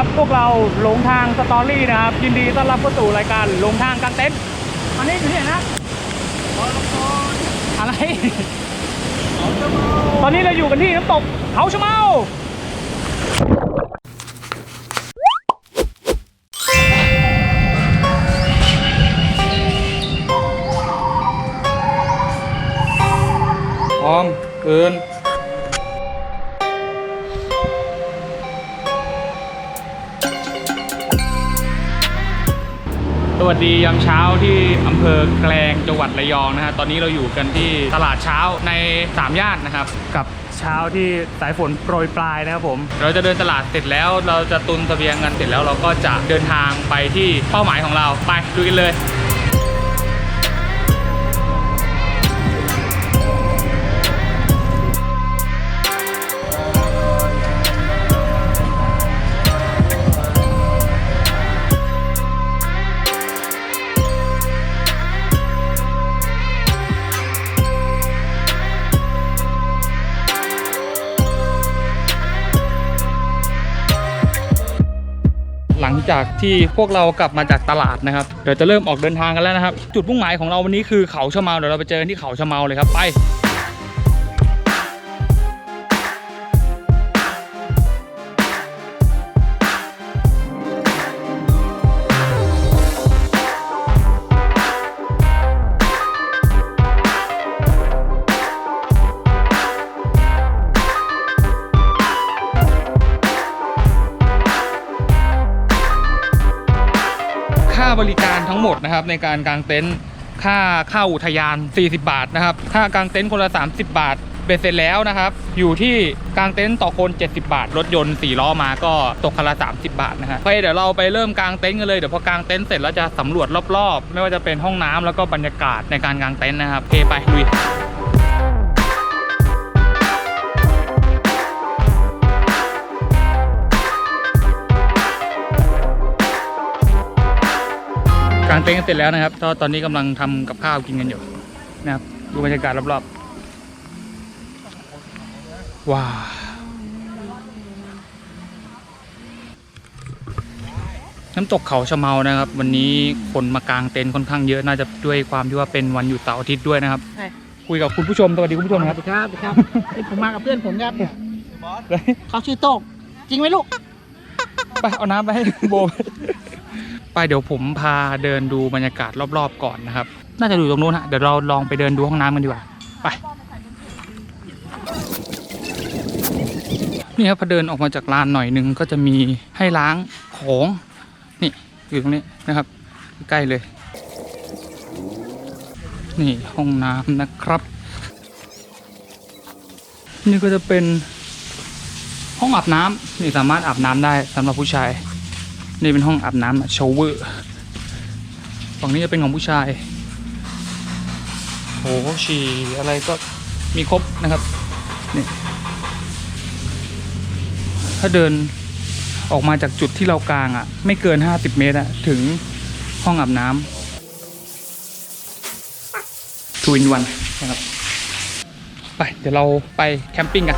ครับ พวกเราหลงทางสตอรี่นะครับ ยินดีต้อนรับเข้าสู่รายการหลงทางกางเต็นท์อันนี้อยู่ที่ไหนนะอะไร ตอนนี้เราอยู่กันที่น้ำตกเขาชะเมาพร้อมเกิน สวัสดียามเช้าที่อำเภอแกลงจังหวัดระยองนะฮะตอนนี้เราอยู่กันที่ตลาดเช้าในสามย่านนะครับ กับเช้าที่สายฝนโปรยปลายนะครับผม เราจะเดินตลาดเสร็จแล้ว เราจะตุนเสบียงกันเสร็จแล้วเราก็จะเดินทางไปที่เป้าหมายของเราไปดูกันเลย ลังจากที่พวกเรากลับมาจากตลาดนะครับเดี๋ยวจะเริ่มออกเดินทางกันแล้วนะครับ จุดมุ่งหมายของเราวันนี้คือเขาชะเมาเดี๋ยวเราไปเจอกันที่เขาชะเมาเลยครับไป บริการทั้งหมดนะครับในการกางเต็นท์ค่าเข้าอุทยาน 40 บาทนะครับค่ากางเต็นท์คนละ 30 บาทเบ็ดเสร็จแล้วนะครับ อยู่ที่กางเต็นท์ต่อคน 70 บาท รถยนต์ 4 ล้อมาก็ตกคันละ 30 บาทนะฮะโอเคเดี๋ยวเราไปเริ่มกางเต็นท์กันเลย เดี๋ยวพอกางเต็นท์เสร็จแล้วจะสำรวจรอบๆ ไม่ว่าจะเป็นห้องน้ำแล้วก็บรรยากาศในการกางเต็นท์นะครับโอเคไปลุย ต็นท์กันเสร็จแล้วนะครับก็ตอนนี้กำลังทำกับข้าวกินกันอยู่นะครับ ดูบรรยากาศรอบๆ ว้าวน้ำตกเขาชะเมานะครับ วันนี้คนมากางเต็นท์ค่อนข้างเยอะน่าจะด้วยความที่ว่าเป็นวันหยุดเสาร์อาทิตย์ด้วยนะครับใช่คุยกับคุณผู้ชมสวัสดีคุณผู้ชมสควัรับสดีครับสวัสดีครับนี่ผมมากับเพื่อนผมครับเขาชื่อโต้งจริงไหมลูกไปเอาน้ำไปให้โบ ไปเดี๋ยวผมพาเดินดูบรรยากาศรอบๆก่อนนะครับ น่าจะอยู่ตรงนู้นฮะเดี๋ยวเราลองไปเดินดูห้องน้ำกันดีกว่าไปนี่ครับพอเดินออกมาจากลานหน่อยหนึงก็จะมีให้ล้างของนี่อยู่ตรงนี้นะครับ ใกล้เลย นี่ห้องน้ำนะครับ นี่ก็จะเป็นห้องอาบน้ำนี่สามารถอาบน้ำได้สำหรับผู้ชาย นี่เป็นห้องอาบน้ำโชเวอร์ฝั่งนี้จะเป็นของผู้ชายโถฉี่อะไรก็มีครบนะครับนี่ถ้าเดินออกมาจากจุดที่เรากลางอะ ไม่เกิน 50 เมตรอะถึงห้องอาบน้ำทูอินวันนะครับ ไป เดี๋ยวเราไปแคมปิ้งกัน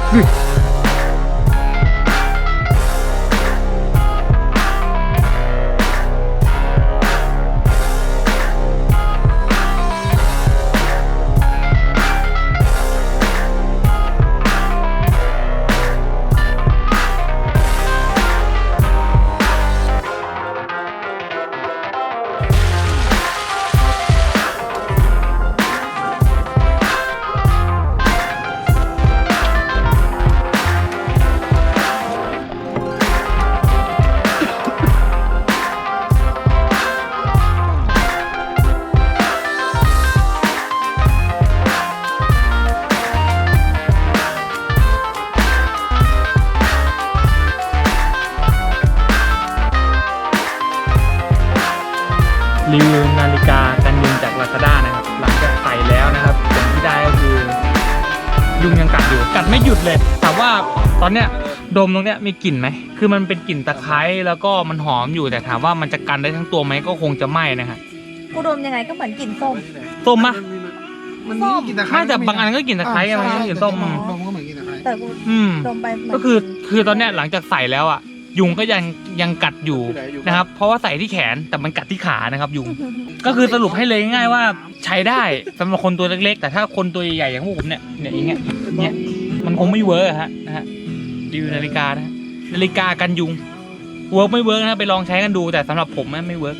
ดไม่หยุดเลยถามว่าตอนเนี้ยดมตรงเนี้ยมีกลิ่นไหม คือมันเป็นกลิ่นตะไคร้แล้วก็มันหอมอยู่แต่ถามว่ามันจะกันได้ทั้งตัวไหมก็คงจะไม่นะฮะกูดมยังไงก็เหมือนกลิ่นส้ม ส้มมะมันมีกลิ่นตะไคร้ไม่แต่บางอันก็กลิ่นตะไคร้ไงมันก็กลิ่นส้มดมก็เหมือนกลิ่นตะไคร้แต่กูอืม ดมไปเหมืนก็คือคือตอนเนี้ยหลังจากใส่แล้วอะ ยุงก็ยังยังกัดอยู่นะครับ เพราะว่าใส่ที่แขนแต่มันกัดที่ขานะครับยุง ก็คือสรุปให้เลยง่ายๆว่าใช้ได้สำหรับคนตัวเล็กๆ แต่ถ้าคนตัวใหญ่ๆอย่างพวกผมเนี่ยเนี่ยอย่างเงี้ยเนี่ย มันคงไม่เวิร์กอะฮะนะฮะรีวิวนาฬิกานะนาฬิกากันยุงเวิร์กไม่เวิร์กนะไปลองใช้กันดูแต่สำหรับผมไม่เวิร์ก